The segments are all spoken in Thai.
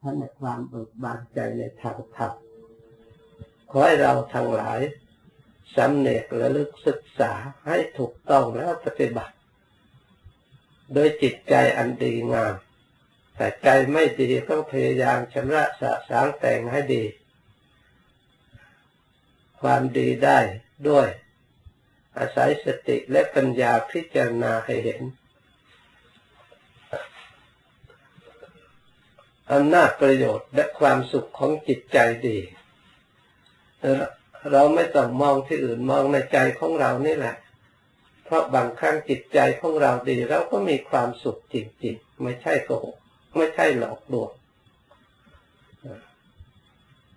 ท่านในความเบิกบานใจในทางธรรมขอให้เราทั้งหลายสำเนกและลึกศึกษาให้ถูกต้องแล้วปฏิบัติ โดยจิตใจอันดีงาม แต่ใจไม่ดีต้องพยายามชำระสะสางแต่งให้ดี ความดีได้ด้วย อาศัยสติและปัญญาพิจารณาให้เห็น อำนาจประโยชน์และความสุขของจิตใจดี เราไม่ต้องมองที่อื่นมองในใจของเรานี่แหละ เพราะบางครั้งจิตใจของเราดีเราก็มีความสุขจริงๆ ไม่ใช่โกหกไม่ใช่หลอกลวง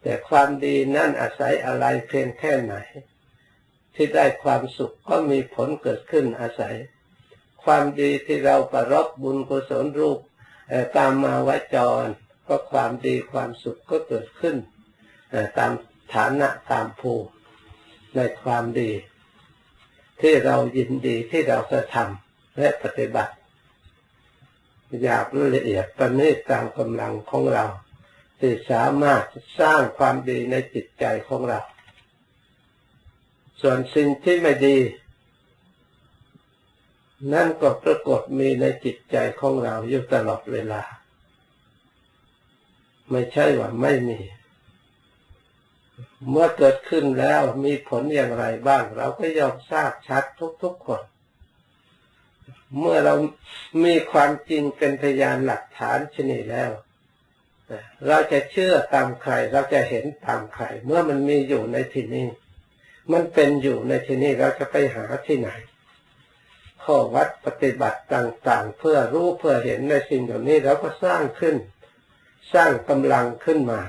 แต่ความดีนั่นอาศัยอะไรเพียงแค่ไหน ที่ได้ความสุขก็มีผลเกิดขึ้นอาศัย ความดีที่เราประรบบุญกุศลรูปตามมาวจร ก็ความดีความสุขก็เกิดขึ้นตามฐานะตามภูในความดี ที่เรายินดีที่เราจะทำและปฏิบัติอยากละเอียดประณีตตามกำลังของเราที่สามารถสร้างความดีในจิตใจของเรา ส่วนสิ่งที่ไม่ดี นั่นก็ปรากฏมีในจิตใจของเราอยู่ตลอดเวลา ไม่ใช่ว่าไม่มี เมื่อเกิดขึ้นแล้วมีผลอย่างไรบ้าง เราก็ย่อมทราบชัดทุกๆคน เมื่อเรามีความจริงเป็นพยานหลักฐานชนิดแล้ว เราจะเชื่อตามใคร เราจะเห็นตามใคร เมื่อมันมีอยู่ในที่นี้ มันเป็นอยู่ในที่นี้เราจะไปหาที่ไหนข้อวัดปฏิบัติต่าง ๆ เพื่อรู้เพื่อเห็นในสิ่งเหล่านี้เราก็สร้างขึ้น สร้างกำลังขึ้นมา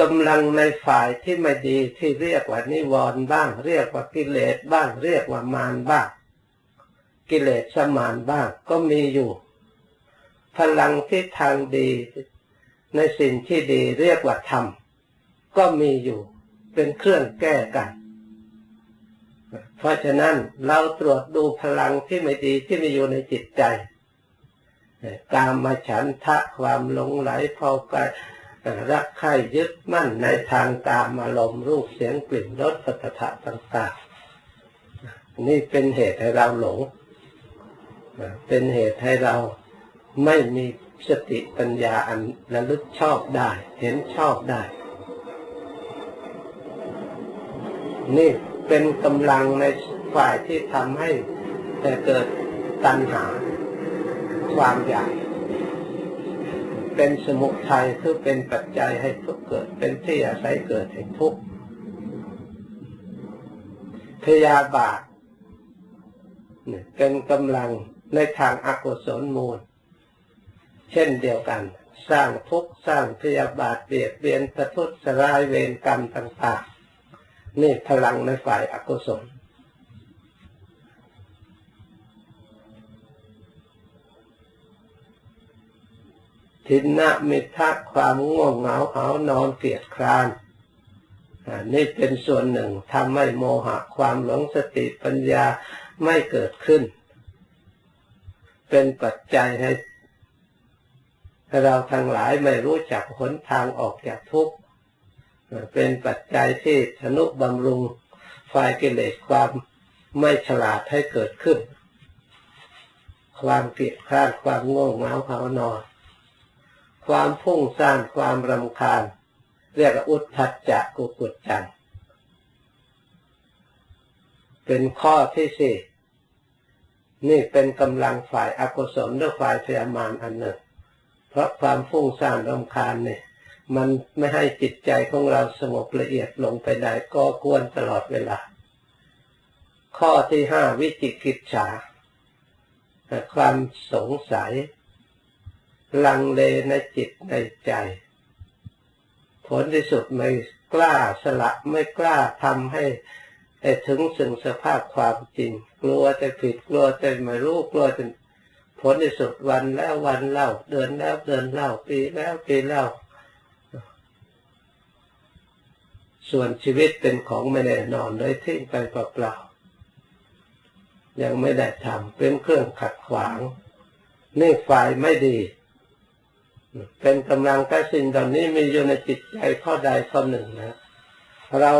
กำลังในฝ่ายที่ไม่ดีที่เรียกว่านิวรณ์บ้าง เรียกว่ากิเลสบ้าง เรียกว่ามารบ้าง กิเลสสมานบ้าง ก็มีอยู่ พลังที่ทางดี ในสิ่งที่ดีเรียกว่าธรรมก็มีอยู่ เป็นเครื่องแก้กัน เพราะฉะนั้นเราตรวจดูพลังที่ไม่ดีที่มีอยู่ในจิตใจ กามมาฉันทะความหลงไหลพอไปรักใคร่ยึดมั่นในทางตามอารมณ์รูปเสียงกลิ่นรสปัตถะต่างๆ นี่เป็นเหตุให้เราหลง เป็นเหตุให้เราไม่มีสติปัญญาอันระลึกชอบได้ เห็นชอบได้ นี่เป็นกำลังในฝ่ายที่ทำให้เกิดตัณหา วามอยากเป็นสมุทัยคือเป็นปัจจัยให้ทุกเกิด เป็นที่อาศัยเกิดแห่งทุกข์พยาบาทเป็นกำลังในทางอากุศลมูล เช่นเดียวกัน สร้างทุกข์สร้างพยาบาทเบียดเบียนประทุษร้ายเวรกรรมต่างๆนี่พลังในฝ่ายอากุศล ทินนะมิทะความง่วงเหงาหานอนเกียดคร้านนี่เป็นส่วนหนึ่งทำให้โมหะความหลงสติปัญญาไม่เกิดขึ้น เป็นปัจจัยให้เราทั้งหลายไม่รู้จักหนทางออกจากทุกข์เป็นปัจจัยที่ธนุบำรุงฝ่ายกิเลสความไม่ฉลาดให้เกิดขึ้น ความเกลียดคร้านความโง่เงาหานอน ความพุ่งสร้างความรำคาญ เรียกอุทธัจจะกุกุจจัง เป็นข้อที่สี่นี่เป็นกำลังฝ่ายอากุศลหรือฝ่ายพยามารอันหนึ่ง เพราะความฟุ้งซ่านรำคาญเนี่ยมันไม่ให้จิตใจของเราสงบละเอียดลงไปได้ก็ควรตลอดเวลา ข้อที่ห้าวิจิกิจฉาความสงสัย ลังเลในจิตในใจ ผลที่สุดไม่กล้าสละไม่กล้าทำให้ถึงสึงสภาพความจริง กลัวจะผิดกลัวจะไม่รู้กลัวจะผลที่สุดวันแล้ววันเล่า เดือนแล้วเดือนเล่าปีแล้วปีเล่า ส่วนชีวิตเป็นของไม่แน่นอนเลยทิ้งไปเปล่าๆยังไม่ได้ทำเป็นเครื่องขัดขวางนี่ฝ่ายไม่ดี เป็นกำลังแต่สิ่งเหล่านี้มีอยู่ในจิตใจข้อใดข้อหนึ่งนะ เรา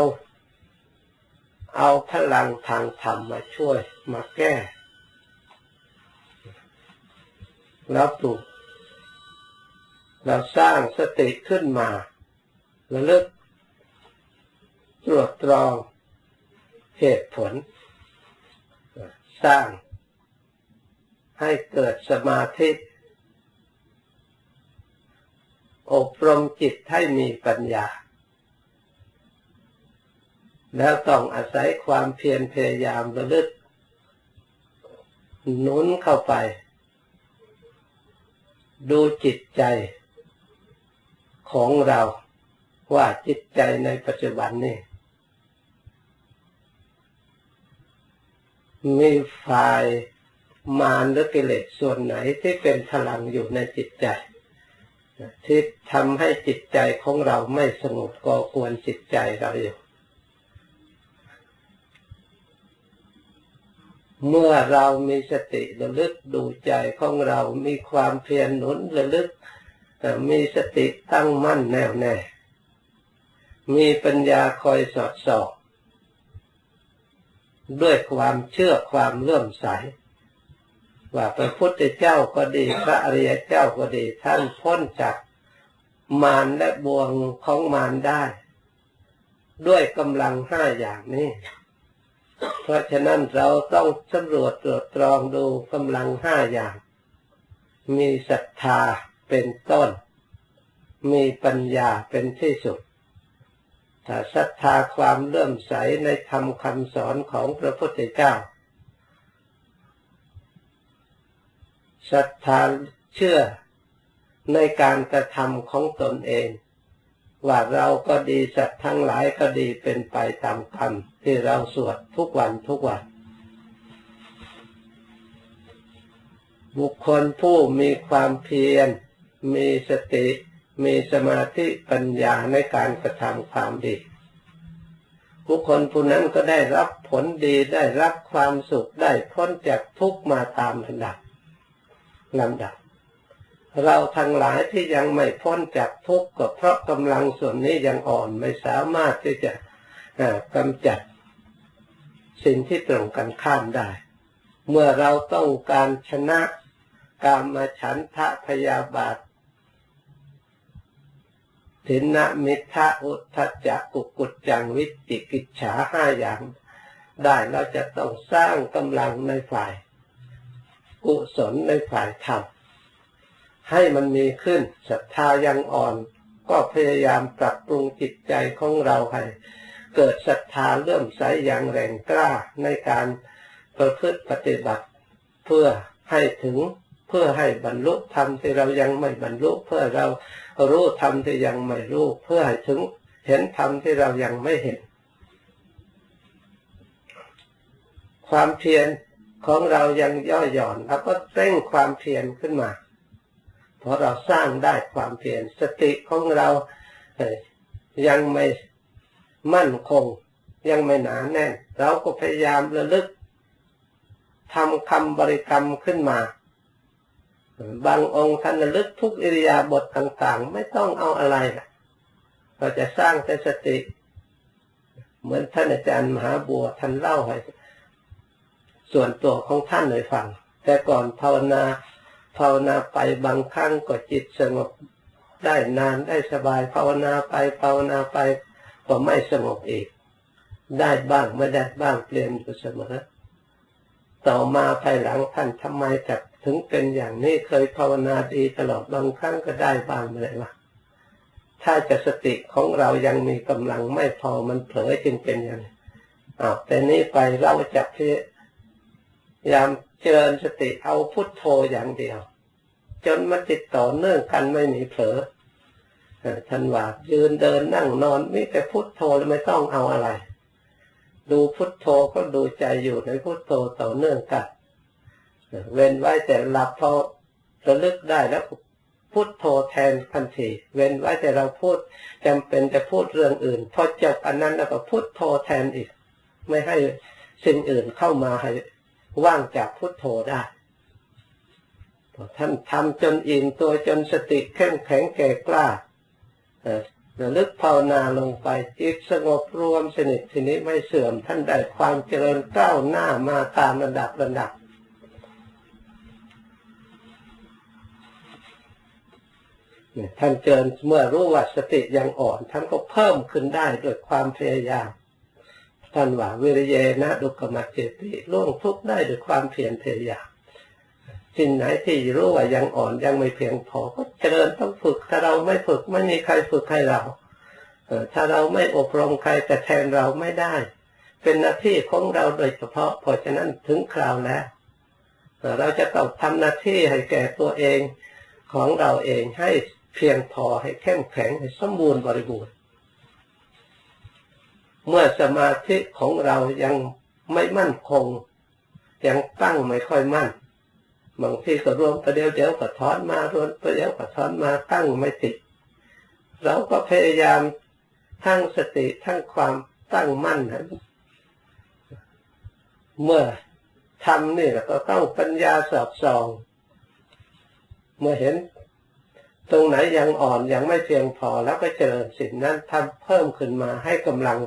เอาพลังทางธรรมมาช่วยมาแก้แล้วปลุกเราสร้างสติขึ้นมาระลึกตรวจตรองเหตุผล สร้างให้เกิดสมาธิ อบรมจิตให้มีปัญญา แล้วต้องอาศัยความเพียรพยายามระลึกหนุนเข้าไป ดูจิตใจของเราว่าจิตใจในปัจจุบันนี้มีฝ่ายมารหรือกิเลสส่วนไหนที่เป็นพลังอยู่ในจิตใจ ที่ทำให้จิตใจของเราไม่สงบก็ควรจิตใจเราอยู่เมื่อเรามีสติระลึกดูใจของเรามีความเพียรหนุนระลึกมีสติตั้งมั่นแน่วแน่ มีปัญญาคอยสอดส่องด้วยความเชื่อความเลื่อมใส ว่าพระพุทธเจ้าก็ดีพระอริยเจ้าก็ดีท่านพ้นจากมารและบ่วงของมารได้ ด้วยกำลังห้าอย่างนี้ เพราะฉะนั้นเราต้องสำรวจตรวจตรองดูกำลังห้าอย่าง มีศรัทธาเป็นต้น มีปัญญาเป็นที่สุดถ้าศรัทธาความเลื่อมใสในธรรมคำสอนของพระพุทธเจ้า ศรัทธาเชื่อในการกระทำของตนเอง ว่าเราก็ดีสัตว์ทั้งหลายก็ดีเป็นไปตามคำที่เราสวดทุกวันทุกวัน บุคคลผู้มีความเพียร มีสติ มีสมาธิปัญญาในการกระทำความดีบุคคลผู้นั้นก็ได้รับผลดีได้รับความสุขได้พ้นจากทุกมาตามลำดับ ลำดับ เราทั้งหลายที่ยังไม่พ้นจากทุกข์ก็เพราะกำลังส่วนนี้ยังอ่อนไม่สามารถที่จะกำจัดสิ่งที่ตรงกันข้ามได้ เมื่อเราต้องการชนะกามมาฉันทะพยาบาทถินะมิทะอุทธจักกุกุจจังวิจิกิจฉาห้าอย่าง ได้เราจะต้องสร้างกำลังในฝ่าย กุศลในฝ่ายธรรมให้มันมีขึ้นศรัทธายังอ่อน ก็พยายามปรับปรุงจิตใจของเราให้เกิดศรัทธาเลื่มใสอย่างแรงกล้าในการประพฤติปฏิบัติ เพื่อให้ถึงเพื่อให้บรรลุธรรมที่เรายังไม่บรรลุ เพื่อเรารู้ธรรมที่ยังไม่รู้ เพื่อให้ถึงเห็นธรรมที่เรายังไม่เห็น ความเพียร ของเรายังย่อหย่อนเราก็เร่งความเพียรขึ้นมา เพราะเราสร้างได้ความเพียรสติของเรายังไม่มั่นคง ยังไม่หนาแน่นเราก็พยายามระลึกทำคำบริกรรมขึ้นมาบางองค์ท่านระลึกทุกอิริยาบถต่างๆ ไม่ต้องเอาอะไรเราจะสร้างแต่สติ เหมือนท่านอาจารย์มหาบัวท่านเล่าให้ ส่วนตัวของท่านเลยฟัง แต่ก่อนภาวนาภาวนาไปบางครั้งก็จิตสงบได้นานได้สบายภาวนาไปภาวนาไปก็ไม่สงบอีก ได้บ้างไม่ได้บ้างเปลี่ยนอยู่เสมอต่อมาภายหลังท่านทำไมจับถึงเป็นอย่างนี้เคยภาวนาดีตลอดบางครั้งก็ได้บ้างไม่ได้ว่าถ้าจะสติของเรายังมีกำลังไม่พอมันเผลอจึงเป็นอย่างนี้อ้าวแต่นี้ไปเราจะ พยายามเจริญสติเอาพุทโธอย่างเดียว จนมาติดต่อเนื่องกันไม่มีเผลอท่านว่ายืนเดินนั่งนอนมีแต่พุทโธแล้วไม่ต้องเอาอะไร ดูพุทโธก็ดูใจอยู่ในพุทโธต่อเนื่องกันเว้นไว้แต่หลับพอระลึกได้แล้วพูดโทแทนทันที เว้นไว้แต่เราพูดจำเป็นจะพูดเรื่องอื่น พอจบอันนั้นแล้วก็พูดโทแทนอีก ไม่ให้สิ่งอื่นเข้ามาให้ ว่างจากพุทโธได้ท่านทำจนอิ่มตัวจนสติเข้มแข็งแก่กล้าเอ่อระลึกภาวนาลงไปจิตสงบรวมสนิททีนี้ไม่เสื่อมท่านได้ความเจริญก้าวหน้ามาตามระดับระดับ ท่านเจริญเมื่อรู้ว่าสติยังอ่อน ท่านก็เพิ่มขึ้นได้ด้วยความพยายาม ท่านว่าวิริเยนะดุกมัจเจติล่วงทุกได้ด้วยความเพียรพยายามสิ่งไหนที่รู้ว่ายังอ่อนยังไม่เพียงพอก็เจริญต้องฝึก ถ้าเราไม่ฝึกไม่มีใครฝึกให้เราถ้าเราไม่อบรมใครจะแทนเราไม่ได้ เป็นหน้าที่ของเราโดยเฉพาะเพราะฉะนั้นถึงคราวแล้วเอ่อเราจะต้องทำหน้าที่ให้แก่ตัวเองของเราเองให้เพียงพอให้เข้มแข็งให้สมบูรณ์บริบูรณ์ เมื่อสมาธิของเรายังไม่มั่นคง ยังตั้งไม่ค่อยมั่นบางทีก็รวมประเดี๋ยวเดี๋ยวก็ถอนมารวมประเดี๋ยวก็ถอนมาตั้งไม่ติด เราก็พยายามทั้งสติทั้งความตั้งมั่นนั้นเมื่อทำนี่ก็ต้องปัญญาสอบส่อง เมื่อเห็น ตรงไหนยังอ่อนยังไม่เพียงพอแล้วก็เจริญสิ่งนั้นทำเพิ่มขึ้นมาให้กำลัง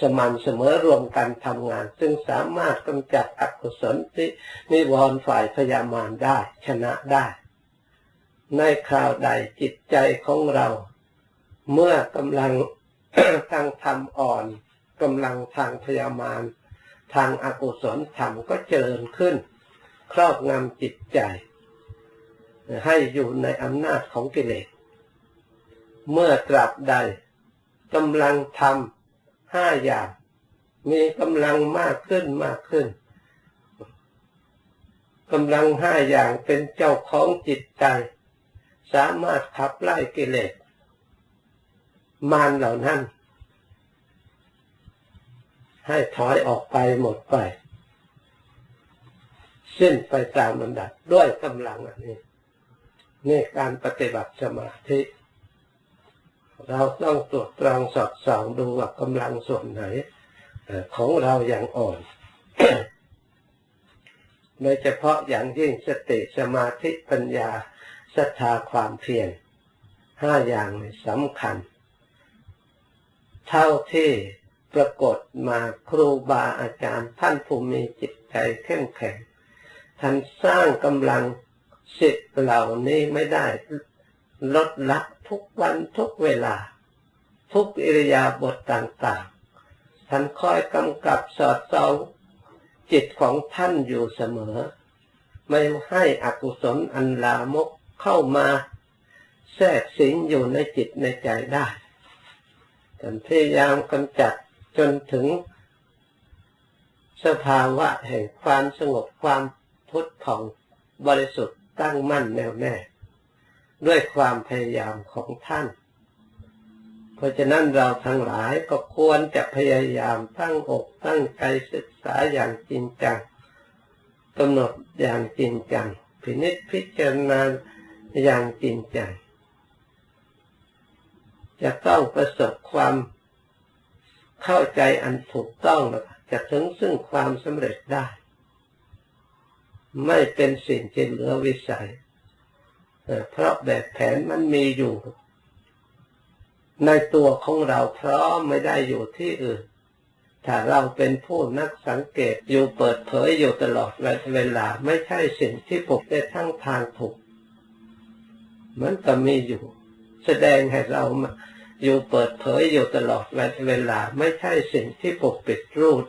สม่ำเสมอรวมกันทำงาน ซึ่งสามารถกำจัดอกุศลที่นิวรณ์ฝ่ายพยามารได้ชนะได้ ในคราวใดจิตใจของเรา เมื่อกำลังทางธรรมอ่อนกำลังทางพยามารทางอากุศลธรรมก็เจริญขึ้น ครอบงำจิตใจ ให้อยู่ในอำนาจของกิเลส เมื่อตราบใดกำลังทำ ห้าอย่างมีกำลังมากขึ้นมากขึ้นกำลังห้าอย่างเป็นเจ้าของจิตใจ สามารถขับไล่กิเลสมารเหล่านั้น ให้ถอยออกไปหมดไปสิ้นไปตามลำดับด้วยกำลังอันนี้นี่การปฏิบัติสมาธิ เราต้องตรวจตรองสอดส่องดูว่ากำลังส่วนไหนของเราอย่างอ่อนโดยเฉพาะอย่างยิ่งสติสมาธิปัญญาศรัทธาความเพียรห้าอย่างสำคัญ เท่าที่ปรากฏมาครูบาอาจารย์ ท่านผู้มีจิตใจเข้มแข็งท่านสร้างกำลังสิทธิ์เหล่านี้ไม่ได้ ลดละทุกวันทุกเวลา ทุกอิริยาบถต่างๆ ท่านคอยกำกับสอดส่องจิตของท่านอยู่เสมอ ไม่ให้อกุศลอันลามกเข้ามา แทรกสิงอยู่ในจิตในใจได้ท่านพยายามกำจัดจนถึง สภาวะแห่งความสงบความพุทธผ่องบริสุทธิ์ตั้งมั่นแน่วแน่ ด้วยความพยายามของท่าน เพราะฉะนั้นเราทั้งหลายก็ควรจะพยายามตั้งอกตั้งใจศึกษาอย่างจริงจังกำหนดอย่างจริงจังพินิจพิจารณาอย่างจริงจังจะต้องประสบความเข้าใจอันถูกต้องจะถึงซึ่งความสำเร็จได้ ไม่เป็นสิ่งที่เหลือวิสัย เพราะแบบแผนมันมีอยู่ ในตัวของเราพร้อมไม่ได้อยู่ที่อื่น ถ้าเราเป็นผู้นักสังเกตอยู่เปิดเผยอยู่ตลอดเวลาไม่ใช่สิ่งที่ปกได้ทั้งทางถูก มันก็มีอยู่ แสดงให้เรามาอยู่เปิดเผยอยู่ตลอดเวลาไม่ใช่สิ่งที่ปกปิดรูด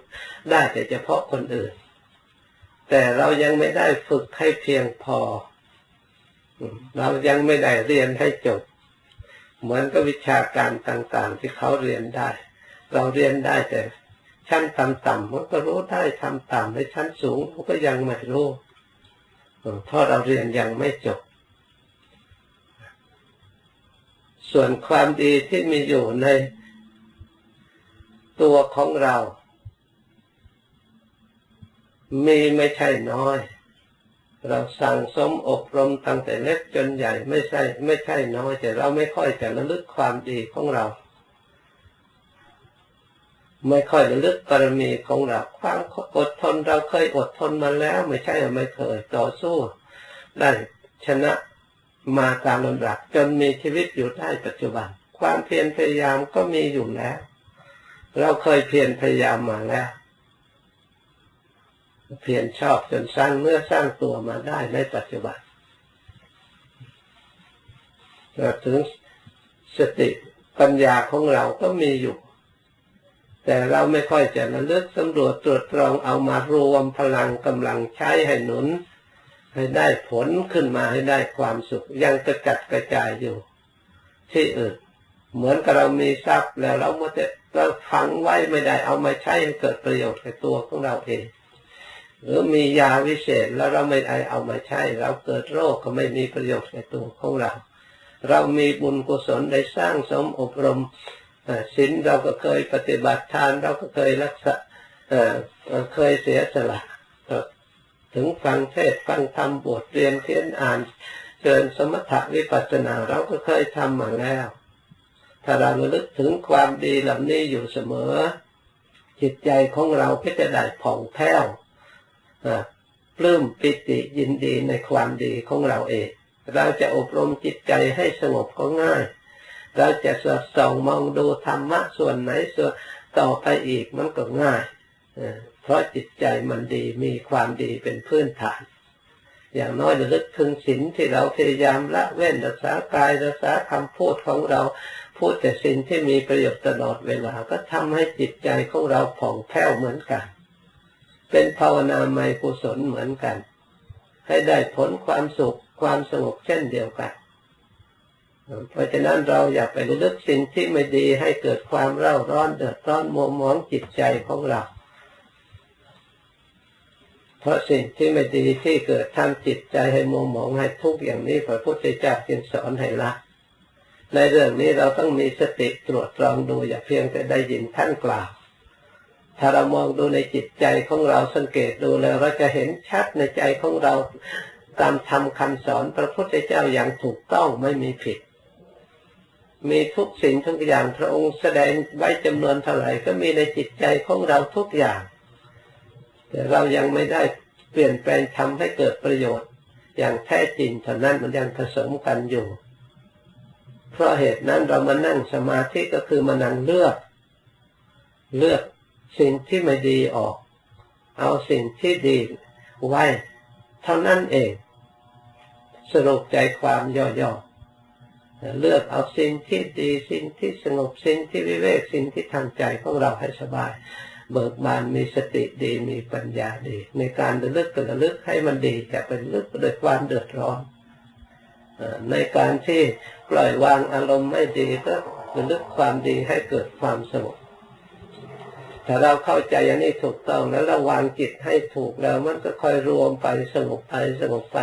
ได้แต่เฉพาะคนอื่น แต่เรายังไม่ได้ฝึกให้เพียงพอ เรายังไม่ได้เรียนให้จบ เหมือนกับวิชาการต่างๆ ที่เขาเรียนได้ เราเรียนได้แต่ชั้นต่ำๆมันก็รู้ได้ทำต่ำในชั้นสูงมันก็ยังไม่รู้เพราะเราเรียนยังไม่จบ ส่วนความดีที่มีอยู่ในตัวของเรา มีไม่ใช่น้อย เราสั่งสมอบรมตั้งแต่เล็กจนใหญ่ไม่ใช่ไม่ใช่น้อยแต่เราไม่ค่อยจะระลึกความดีของเรา ไม่ค่อยระลึกกรณีของเราความอดทนเราเคยอดทนมาแล้ว ไม่ใช่ไม่เคยต่อสู้ได้ชนะมาตามลำดับจนมีชีวิตอยู่ได้ปัจจุบัน ความเพียรพยายามก็มีอยู่แล้ว เราเคยเพียรพยายามมาแล้ว เพียรชอบจนสร้างเนื้อสร้างตัวมาได้ในปัจจุบันถึงสติปัญญาของเราก็มีอยู่ แต่เราไม่ค่อยจะระลึกสำรวจตรวจตรองเอามารวมพลังกำลังใช้ให้หนุน ให้ได้ผลขึ้นมาให้ได้ความสุข ยังกระจัดกระจายอยู่ ที่อื่นเหมือนกับเรามีทรัพย์แล้วเราเมื่อเราฝังไว้ไม่ได้เอามาใช้ให้เกิดประโยชน์กับตัวของเราเอง หรือมียาวิเศษแล้วเราไม่ได้เอามาใช้ เราเกิดโรคก็ไม่มีประโยชน์กับตัวของเรา เรามีบุญกุศลได้สร้างสมอบรมศีลเราก็เคยปฏิบัติทานเราก็เคยรักษาเคยเสียสละถึงฟังเทศฟังธรรมบทเรียนเทียนอ่านเชิญสมถะวิปัสสนาเราก็เคยทำมาแล้ว ถ้าเราระลึกถึงความดีเหล่านี้อยู่เสมอ จิตใจของเราก็จะได้ผ่องแผ้ว ปลื้มปิติยินดีในความดีของเราเอง เราจะอบรมจิตใจให้สงบก็ง่าย เราจะสอดส่องมองดูธรรมะส่วนไหนส่วนต่อไปอีกมันก็ง่าย เพราะจิตใจมันดีมีความดีเป็นพื้นฐาน อย่างน้อยระลึกถึงศีลที่เราพยายามละเว้นรักษากายรักษาคำพูดของเราพูดแต่สิ่งที่มีประโยชน์ตลอดเวลาก็ทำให้จิตใจของเราผ่องแผ้วเหมือนกัน เป็นภาวนาไมกุศลเหมือนกัน ให้ได้ผลความสุขความสงบเช่นเดียวกัน เพราะฉะนั้นเราอย่าไปลึกสิ่งที่ไม่ดีให้เกิดความเร่าร้อนเดือดร้อนมัวหมองจิตใจของเรา เพราะสิ่งที่ไม่ดีที่เกิดทำจิตใจให้มัวหมองให้ทุกข์อย่างนี้พระพุทธเจ้าจึงสอนให้ละในเรื่องนี้เราต้องมีสติตรวจตรองดูอย่าเพียงแต่ได้ยินท่านกล่าว ถ้าเรามองดูในจิตใจของเราสังเกตดูแล้วเราจะเห็นชัดในใจของเราตามธรรมคำสอนพระพุทธเจ้าอย่างถูกต้องไม่มีผิด มีทุกสิ่งทุกอย่างพระองค์แสดงไว้จำนวนเท่าไหร่ก็มีในจิตใจของเราทุกอย่าง แต่เรายังไม่ได้เปลี่ยนแปลงทำให้เกิดประโยชน์ อย่างแท้จริงเท่านั้นมันยังผสมกันอยู่ เพราะเหตุนั้นเรามานั่งสมาธิก็คือมานั่งเลือก เลือก สิ่งที่ไม่ดีออก เอาสิ่งที่ดีไว้ เท่านั้นเอง สรุปใจความย่อๆเลือกเอาสิ่งที่ดีสิ่งที่สงบสิ่งที่วิเวกสิ่งที่ทางใจของเราให้สบาย เบิกบานมีสติดีมีปัญญาดี ในการระลึกกระลึกให้มันดีจะเป็นลึกโดยความเดือดร้อนในการที่ปล่อยวางอารมณ์ไม่ดีก็ระลึกความดีให้เกิดความสงบ ถ้าเราเข้าใจอย่างนี้ถูกต้องแล้วระวางจิตให้ถูกแล้วมันก็ค่อยรวมไปสงบไปสงบไป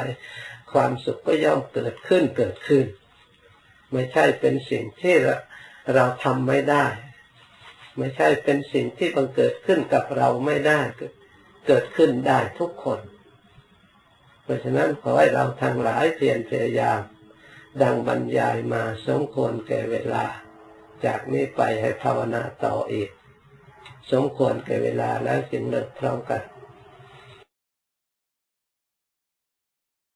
ความสุขก็ย่อมเกิดขึ้นเกิดขึ้น ไม่ใช่เป็นสิ่งที่เราทำไม่ได้ ไม่ใช่เป็นสิ่งที่บังเกิดขึ้นกับเราไม่ได้เกิดขึ้นได้ทุกคน เพราะฉะนั้นขอให้เราทั้งหลายเพียรพยายามดังบรรยายมาสมควรแก่เวลา จากนี้ไปให้ภาวนาต่ออีก สมควรแก่เวลาแล้วจึงเลิกพร้อมกัน